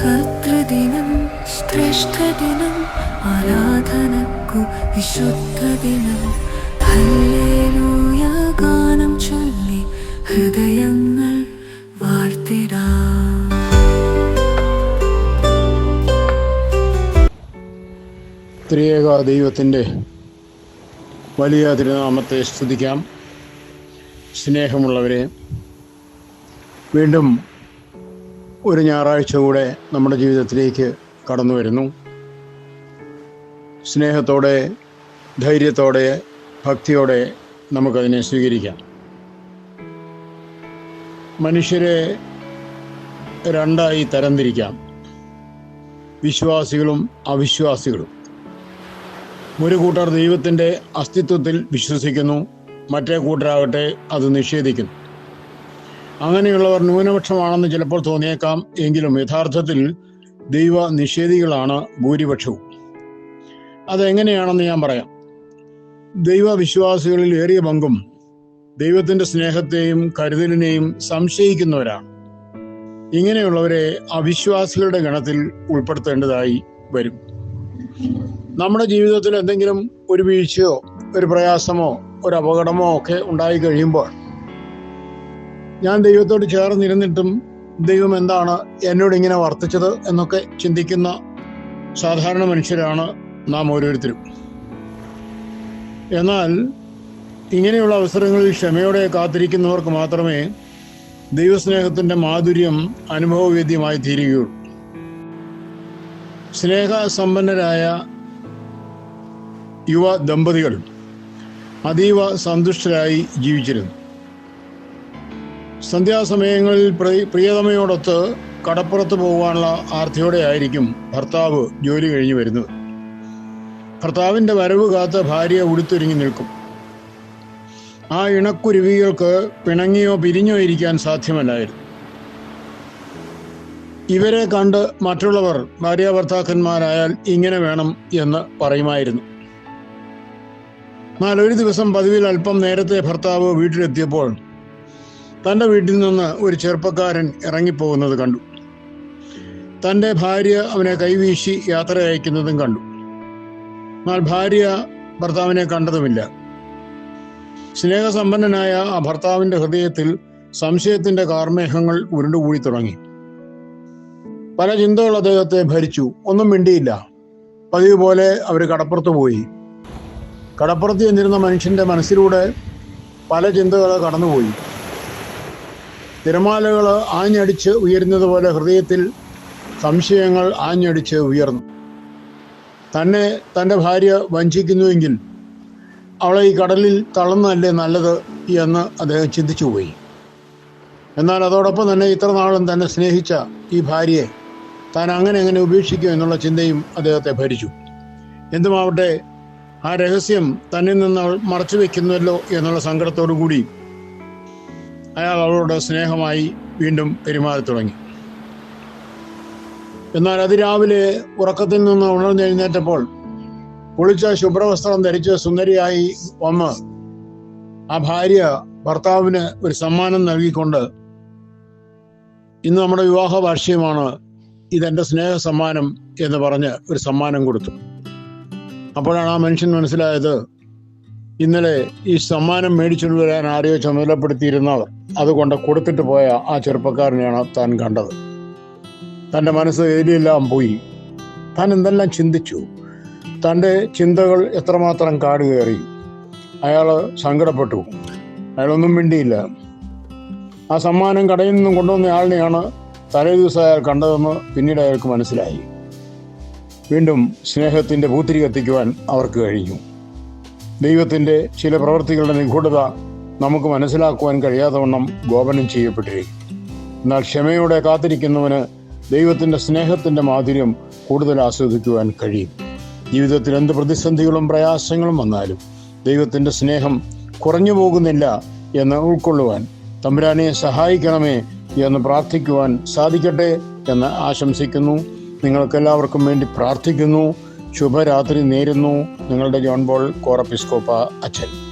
കർത്തൃദിനം ശ്രേഷ്ഠദിനം ആരാധനക്കു വിശുദ്ധദിനം. Hallelujah ഗാനം ചൊല്ലി ഹൃദയങ്ങൾ വാഴ്ത്തിടാം. ത്രിയേക ദൈവത്തിന്റെ വലിയ തിരുനാമത്തെ സ്തുതിക്കാം. സ്നേഹമുള്ളവരെ വീണ്ടും ഒരു ഞായറാഴ്ച കൂടെ നമ്മുടെ ജീവിതത്തിലേക്ക് കടന്നു വരുന്നു. സ്നേഹത്തോടെ ധൈര്യത്തോടെ ഭക്തിയോടെ നമുക്കതിനെ സ്വീകരിക്കാം. മനുഷ്യരെ രണ്ടായി തരംതിരിക്കാം. വിശ്വാസികളും അവിശ്വാസികളും. ഒരു കൂട്ടർ ദൈവത്തിന്റെ അസ്തിത്വത്തിൽ വിശ്വസിക്കുന്നു മറ്റേ കൂട്ടരാകട്ടെ അത് നിഷേധിക്കുന്നു. അങ്ങനെയുള്ളവർ ന്യൂനപക്ഷമാണെന്ന് ചിലപ്പോൾ തോന്നിയേക്കാം. എങ്കിലും യഥാർത്ഥത്തിൽ ദൈവ നിഷേധികളാണ് ഭൂരിപക്ഷവും. അതെങ്ങനെയാണെന്ന് ഞാൻ പറയാം. ദൈവവിശ്വാസികളിൽ ഏറിയ പങ്കും ദൈവത്തിന്റെ സ്നേഹത്തെയും കരുതലിനെയും സംശയിക്കുന്നവരാണ്. ഇങ്ങനെയുള്ളവരെ അവിശ്വാസികളുടെ ഗണത്തിൽ ഉൾപ്പെടുത്തേണ്ടതായി വരും. നമ്മുടെ ജീവിതത്തിൽ എന്തെങ്കിലും ഒരു വീഴ്ചയോ ഒരു പ്രയാസമോ ഒരു അപകടമോ ഒക്കെ ഉണ്ടായി കഴിയുമ്പോൾ ഞാൻ ദൈവത്തോട് ചേർന്നിരുന്നിട്ടും ദൈവം എന്താണ് എന്നോട് ഇങ്ങനെ വർത്തിച്ചത് എന്നൊക്കെ ചിന്തിക്കുന്ന സാധാരണ മനുഷ്യരാണ് നാം ഓരോരുത്തരും. എന്നാൽ ഇങ്ങനെയുള്ള അവസരങ്ങളിൽ ക്ഷമയോടെ കാത്തിരിക്കുന്നവർക്ക് മാത്രമേ ദൈവസ്നേഹത്തിന്റെ മാധുര്യം അനുഭവവേദ്യമായി തീരുകയുള്ളൂ. സ്നേഹസമ്പന്നരായ യുവ ദമ്പതികൾ അതീവ സന്തുഷ്ടരായി ജീവിച്ചിരുന്നു. സന്ധ്യാസമയങ്ങളിൽ പ്രി- പ്രിയതമയോടൊത്ത് കടപ്പുറത്ത് പോകാനുള്ള ആർത്തിയോടെ ആയിരിക്കും ഭർത്താവ് ജോലി കഴിഞ്ഞു വരുന്നത്. ഭർത്താവിന്റെ വരവ് കാത്ത ഭാര്യ ഉടുത്തൊരുങ്ങി നിൽക്കും. ആ ഇണക്കുരുവികൾക്ക് പിണങ്ങിയോ പിരിഞ്ഞോ ഇരിക്കാൻ സാധ്യമല്ലായിരുന്നു. ഇവരെ കണ്ട് മറ്റുള്ളവർ ഭാര്യ ഭർത്താക്കന്മാരായാൽ ഇങ്ങനെ വേണം എന്ന് പറയുമായിരുന്നു. എന്നാൽ ഒരു ദിവസം പതിവിൽ അല്പം നേരത്തെ ഭർത്താവ് വീട്ടിലെത്തിയപ്പോൾ തന്റെ വീട്ടിൽ നിന്ന് ഒരു ചെറുപ്പക്കാരൻ ഇറങ്ങിപ്പോകുന്നത് കണ്ടു. തന്റെ ഭാര്യ അവനെ കൈവീശി യാത്ര അയക്കുന്നതും കണ്ടു. എന്നാൽ ഭാര്യ ഭർത്താവിനെ കണ്ടതുമില്ല. സ്നേഹസമ്പന്നനായ ആ ഭർത്താവിന്റെ ഹൃദയത്തിൽ സംശയത്തിന്റെ കാർമേഹങ്ങൾ ഉരുണ്ടുകൂടി തുടങ്ങി. പല ചിന്തകൾ അദ്ദേഹത്തെ ഭരിച്ചു. ഒന്നും മിണ്ടിയില്ല. പതിവ് പോലെ അവർ കടപ്പുറത്ത് പോയി. കടപ്പുറത്ത് ചെന്നിരുന്ന മനുഷ്യന്റെ മനസ്സിലൂടെ പല ചിന്തകൾ കടന്നുപോയി. തിരമാലകൾ ആഞ്ഞടിച്ച് ഉയരുന്നത് പോലെ ഹൃദയത്തിൽ സംശയങ്ങൾ ആഞ്ഞടിച്ച് ഉയർന്നു. തന്നെ തന്റെ ഭാര്യ വഞ്ചിക്കുന്നുവെങ്കിൽ അവളെ ഈ കടലിൽ തളർന്നല്ലേ നല്ലത് എന്ന് അദ്ദേഹം ചിന്തിച്ചു പോയി എന്നാൽ അതോടൊപ്പം തന്നെ ഇത്ര നാളും തന്നെ സ്നേഹിച്ച ഈ ഭാര്യയെ താൻ അങ്ങനെ എങ്ങനെ ഉപേക്ഷിക്കും എന്നുള്ള ചിന്തയും അദ്ദേഹത്തെ ഭരിച്ചു. എന്തുമാവട്ടെ ആ രഹസ്യം തന്നിൽ നിന്ന് മറച്ചു വെക്കുന്നുവല്ലോ എന്നുള്ള സങ്കടത്തോടു കൂടി അയാൾ അവളോട് സ്നേഹമായി വീണ്ടും പെരുമാറി തുടങ്ങി. എന്നാൽ അതിരാവിലെ ഉറക്കത്തിൽ നിന്ന് ഉണർന്നെഴുന്നേറ്റപ്പോൾ കുളിച്ച ശുഭ്രവസ്ത്രം ധരിച്ച് സുന്ദരിയായി വന്ന് ആ ഭാര്യ ഭർത്താവിന് ഒരു സമ്മാനം നൽകിക്കൊണ്ട് ഇന്ന് നമ്മുടെ വിവാഹ വാർഷികമാണ് ഇതെന്റെ സ്നേഹ സമ്മാനം എന്ന് പറഞ്ഞ് ഒരു സമ്മാനം കൊടുത്തു. അപ്പോഴാണ് ആ മനുഷ്യൻ മനസ്സിലായത് ഇന്നലെ ഈ സമ്മാനം മേടിച്ചുകൊണ്ട് വരാൻ ആരെയോ ചുമതലപ്പെടുത്തിയിരുന്നവർ അതുകൊണ്ട് കൊടുത്തിട്ട് പോയ ആ ചെറുപ്പക്കാരനെയാണ് താൻ കണ്ടത്. തന്റെ മനസ്സ് എതിരെല്ലാം പോയി. താൻ എന്തെല്ലാം ചിന്തിച്ചു? തന്റെ ചിന്തകൾ എത്രമാത്രം കാട് കയറി അയാൾ സങ്കടപ്പെട്ടു. അയാളൊന്നും മിണ്ടിയില്ല. ആ സമ്മാനം കടയിൽ നിന്നും കൊണ്ടുവന്ന ആളിനെയാണ് തലേ ദിവസം അയാൾ കണ്ടതെന്ന് പിന്നീട് അയാൾക്ക് മനസ്സിലായി. വീണ്ടും സ്നേഹത്തിന്റെ പൂത്തിരി കത്തിക്കുവാൻ അവർക്ക് കഴിഞ്ഞു. ദൈവത്തിന്റെ ചില പ്രവൃത്തികളുടെ നിഗൂഢത നമുക്ക് മനസ്സിലാക്കുവാൻ കഴിയാത്തവണ്ണം ഗോപനം ചെയ്യപ്പെട്ടിരിക്കും എന്നാൽ ക്ഷമയോടെ കാത്തിരിക്കുന്നവന് ദൈവത്തിന്റെ സ്നേഹത്തിന്റെ മാധുര്യം കൂടുതൽ ആസ്വദിക്കുവാൻ കഴിയും. ജീവിതത്തിൽ എന്ത് പ്രതിസന്ധികളും പ്രയാസങ്ങളും വന്നാലും ദൈവത്തിന്റെ സ്നേഹം കുറഞ്ഞു പോകുന്നില്ല എന്ന് ഉൾക്കൊള്ളുവാൻ തമ്പുരാനെ സഹായിക്കണമേ എന്ന് പ്രാർത്ഥിക്കുവാൻ സാധിക്കട്ടെ എന്ന് ആശംസിക്കുന്നു. നിങ്ങൾക്കെല്ലാവർക്കും വേണ്ടി പ്രാർത്ഥിക്കുന്നു. ശുഭരാത്രി നേരുന്നു. നിങ്ങളുടെ ജോൺ ബോൾ കോറപ്പിസ്കോപ്പ അച്ഛൻ.